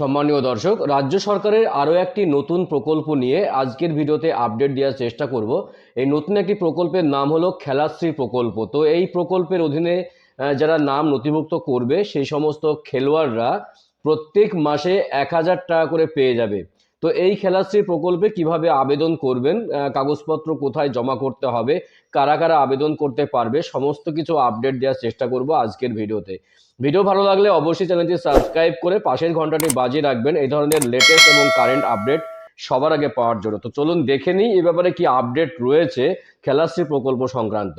সম্মানীয় দর্শক, রাজ্য সরকারের আরও একটি নতুন প্রকল্প নিয়ে আজকের ভিডিওতে আপডেট দেওয়ার চেষ্টা করব। এই নতুন একটি প্রকল্পের নাম হলো খেলাশ্রী প্রকল্প। তো এই প্রকল্পের অধীনে যারা নাম নথিভুক্ত করবে, সেই সমস্ত খেলোয়াড়রা প্রত্যেক মাসে এক হাজার টাকা করে পেয়ে যাবে। তো এই খেলাশ্রী প্রকল্পে কীভাবে আবেদন করবেন? কাগজপত্র কোথায় জমা করতে হবে? কারা কারা আবেদন করতে পারবে? সমস্ত কিছু আপডেট দেওয়ার চেষ্টা করব আজকের ভিডিওতে। ভিডিও ভালো লাগলে অবশ্যই চ্যানেলটি সাবস্ক্রাইব করে পাশের ঘন্টাটি বাজিয়ে রাখবেন। এই ধরনের লেটেস্ট এবং কারেন্ট আপডেট সবার আগে পাওয়ার জন্য। তো চলুন দেখে নিই এ ব্যাপারে কি আপডেট রয়েছে খেলাশ্রী প্রকল্প সংক্রান্ত।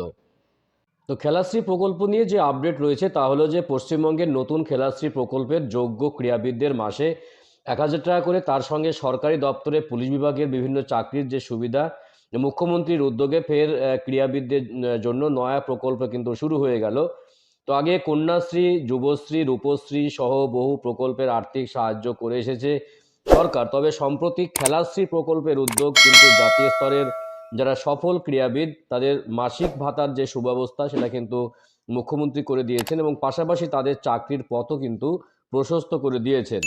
তো খেলাশ্রী প্রকল্প নিয়ে যে আপডেট রয়েছে তা হলো যে পশ্চিমবঙ্গের নতুন খেলাশ্রী প্রকল্পের যোগ্য ক্রীড়াবিদদের মাসে এক হাজার টাকা করে। তার সঙ্গে সরকারি দপ্তরে পুলিশ বিভাগের বিভিন্ন চাকরির যে সুবিধা, মুখ্যমন্ত্রীর উদ্যোগে ফের ক্রীড়াবিদদের জন্য নয়া প্রকল্প কিন্তু শুরু হয়ে গেল। তো আগে কন্যাশ্রী, যুবশ্রী, রূপশ্রী সহ বহু প্রকল্পের আর্থিক সাহায্য করে এসেছে সরকার। তবে সম্প্রতি খেলাশ্রী প্রকল্পের উদ্যোগ কিন্তু জাতীয় স্তরের যারা সফল ক্রীড়াবিদ, তাদের মাসিক ভাতার যে সুব্যবস্থা, সেটা কিন্তু মুখ্যমন্ত্রী করে দিয়েছেন এবং পাশাপাশি তাদের চাকরির পথও কিন্তু প্রশস্ত করে দিয়েছেন।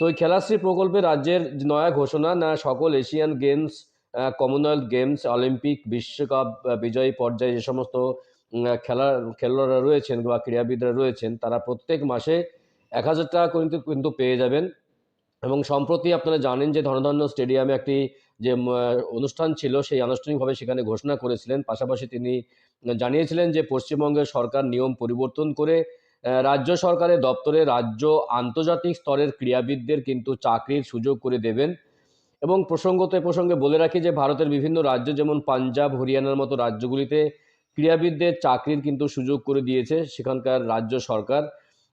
তো এই খেলাশ্রী প্রকল্পে রাজ্যের নয়া ঘোষণা, না সকল Asian games Commonwealth games Olympic বিশ্বকাপ বিজয়ী পর্যায়ে যে সমস্ত খেলার খেলোয়াড়রা রয়েছেন বা ক্রীড়াবিদরা রয়েছেন, তারা প্রত্যেক মাসে এক হাজার টাকা কিন্তু কিন্তু পেয়ে যাবেন। এবং সম্প্রতি আপনারা জানেন যে ধনধন্য স্টেডিয়ামে একটি যে অনুষ্ঠান ছিল, সেই আনুষ্ঠানিকভাবে সেখানে ঘোষণা করেছিলেন। পাশাপাশি তিনি জানিয়েছিলেন যে পশ্চিমবঙ্গের সরকার নিয়ম পরিবর্তন করে রাজ্য সরকারের দপ্তরে রাজ্য আন্তর্জাতিক স্তরের ক্রীড়াবিদদের কিন্তু চাকরির সুযোগ করে দেবেন। এবং প্রসঙ্গত প্রসঙ্গে বলে রাখি যে, ভারতের বিভিন্ন রাজ্য যেমন পাঞ্জাব, হরিয়ানার মতো রাজ্যগুলিতে ক্রীড়াবিদদের চাকরির কিন্তু সুযোগ করে দিয়েছে সেখানকার রাজ্য সরকার।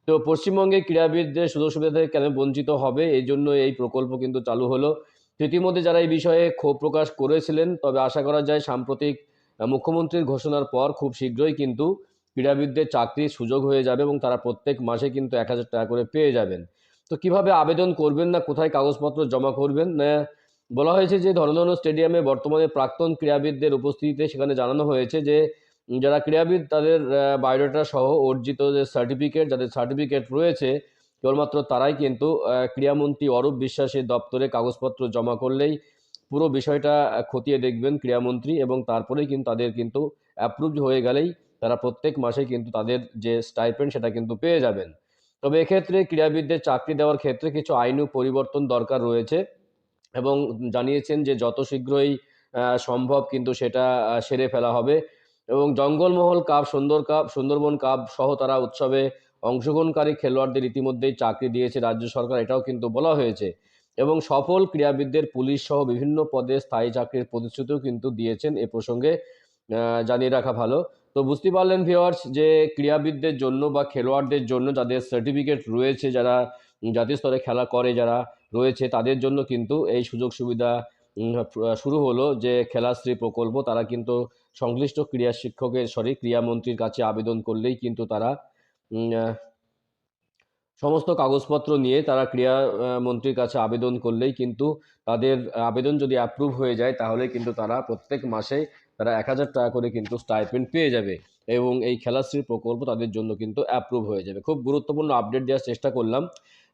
তো পশ্চিমবঙ্গে ক্রীড়াবিদদের সুযোগ সুবিধা থেকে কেন বঞ্চিত হবে, এই জন্য এই প্রকল্প কিন্তু চালু হলো। ইতিমধ্যে যারা এই বিষয়ে ক্ষোভ প্রকাশ করেছিলেন, তবে আশা করা যায় সাম্প্রতিক মুখ্যমন্ত্রীর ঘোষণার পর খুব শীঘ্রই কিন্তু ক্রীড়াবিদদের চাকরির সুযোগ হয়ে যাবে এবং তারা প্রত্যেক মাসে কিন্তু এক হাজার টাকা করে পেয়ে যাবেন। তো কীভাবে আবেদন করবেন না কোথায় কাগজপত্র জমা করবেন? না, বলা হয়েছে যে ধরনের স্টেডিয়ামে বর্তমানে প্রাক্তন ক্রীড়াবিদদের উপস্থিতিতে সেখানে জানানো হয়েছে যে যারা ক্রীড়াবিদ তাদের বায়োডাটা সহ অর্জিত যে সার্টিফিকেট, যাদের সার্টিফিকেট রয়েছে, কেবলমাত্র তারাই কিন্তু ক্রীড়ামন্ত্রী অরূপ বিশ্বাসের দপ্তরে কাগজপত্র জমা করলেই পুরো বিষয়টা খতিয়ে দেখবেন ক্রীড়ামন্ত্রী এবং তারপরেই কিন্তু তাদের কিন্তু অ্যাপ্রুভ হয়ে গেলেই তারা প্রত্যেক মাসে কিন্তু তাদের যে স্টাইপেন্ড সেটা কিন্তু পেয়ে যাবেন। তবে এক্ষেত্রে ক্রীড়াবিদদের চাকরি দেওয়ার ক্ষেত্রে কিছু আইনু পরিবর্তন দরকার রয়েছে এবং জানিয়েছেন যে যত শীঘ্রই সম্ভব কিন্তু সেটা সেরে ফেলা হবে এবং জঙ্গলমহল কাপ সুন্দর কাপ সুন্দরবন কাপ সহ তারা উৎসবে অংশগ্রহণকারী খেলোয়াড়দের ইতিমধ্যেই চাকরি দিয়েছে রাজ্য সরকার, এটাও কিন্তু বলা হয়েছে এবং সফল ক্রীড়াবিদদের পুলিশ সহ বিভিন্ন পদে স্থায়ী চাকরির প্রতিশ্রুতিও কিন্তু দিয়েছেন এ প্রসঙ্গে জানিয়ে রাখা ভালো। তো বুঝতে পারলেন ভিওয়ার্স যে ক্রীড়াবিদদের জন্য বা খেলোয়াড়দের জন্য যাদের সার্টিফিকেট রয়েছে, যারা জাতীয় স্তরে খেলা করে, যারা রয়েছে, তাদের জন্য কিন্তু এই সুযোগ সুবিধা শুরু হলো যে খেলাশ্রী প্রকল্প। তারা কিন্তু সংশ্লিষ্ট ক্রীড়া শিক্ষকের সরি ক্রীড়ামন্ত্রীর কাছে আবেদন করলেই কিন্তু তারা সমস্ত কাগজপত্র নিয়ে তারা ক্রীড়া মন্ত্রীর কাছে আবেদন করলেই কিন্তু তাদের আবেদন যদি অ্যাপ্রুভ হয়ে যায়, তাহলে কিন্তু তারা প্রত্যেক মাসে তারা এক হাজার টাকা করে কিন্তু স্টাইপেন্ড পেয়ে যাবে এবং এই খেলাশ্রী প্রকল্প তাদের জন্য কিন্তু অ্যাপ্রুভ হয়ে যাবে। খুব গুরুত্বপূর্ণ আপডেট দেওয়ার চেষ্টা করলাম।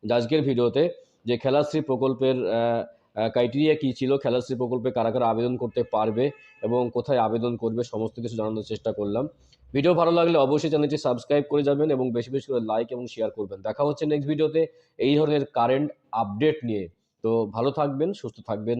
আজকের ভিডিওতে যে খেলাশ্রী প্রকল্পের ক্রাইটেরিয়া কী ছিল খেলাশ্রী প্রকল্পে কারা কারা আবেদন করতে পারবে এবং কোথায় আবেদন করবে, সমস্ত কিছু জানানোর চেষ্টা করলাম। ভিডিও ভালো লাগলে অবশ্যই চ্যানেলটি সাবস্ক্রাইব করে যাবেন এবং বেশি বেশি করে লাইক এবং শেয়ার করবেন। দেখা হচ্ছে নেক্সট ভিডিওতে এই ধরনের কারেন্ট আপডেট নিয়ে। তো ভালো থাকবেন, সুস্থ থাকবেন।